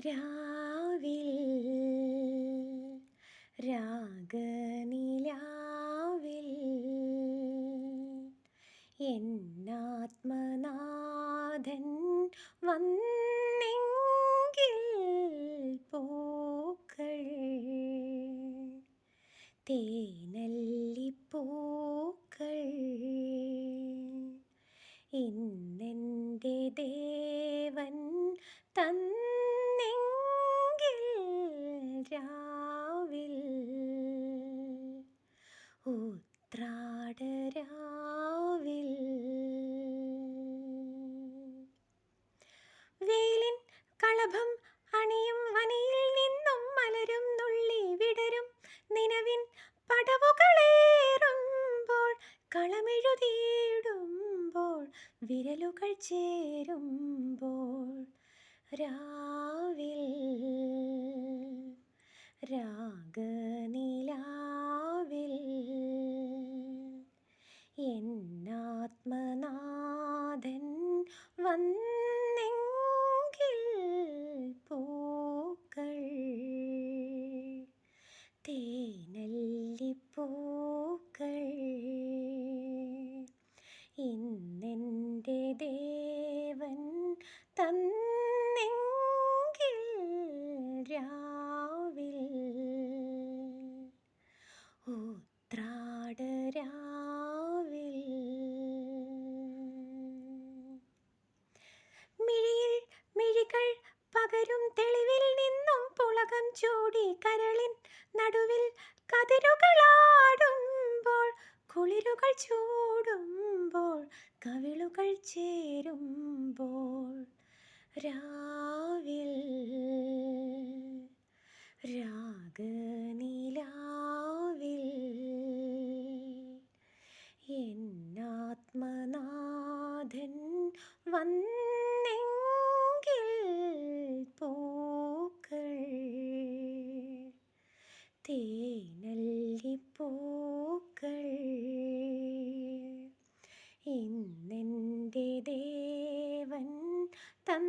രാവിൽ രാഗനിലാവിൽ എന്നാത്മനാഥൻ വന്നെങ്കിൽ രാവിൽ ഉത്രാടരാവിൽ വെയിലിൻ കളഭം അണിയും വനയിൽ നിന്നും മലരും നുള്ളി വിടരും. നിലവിൻ പടവുകളേറുമ്പോൾ കളമെഴുതിയിടുമ്പോൾ വിരലുകൾ ചേരുമ്പോൾ രാവിൽ രാഗനിലാവിൽ എന്നാത്മനാഥൻ വന്നെങ്കിൽ പൂക്കൾ തേനല്ലിപ്പൂക്കൾ ഇന്നെന്റെ ദേവൻ തന്നെങ്കിൽ രാവിൽ കുളിരുകൾ ചൂടുമ്പോൾ കവിളുകൾ ചേരുമ്പോൾ. രാവിൽ രാഗനിലാവിൽ എന്നാത്മനാഥൻ വന്നെങ്കിൽ പൂക്കൾ തേനല്ലിപ്പൂക്കൾ ദേവൻ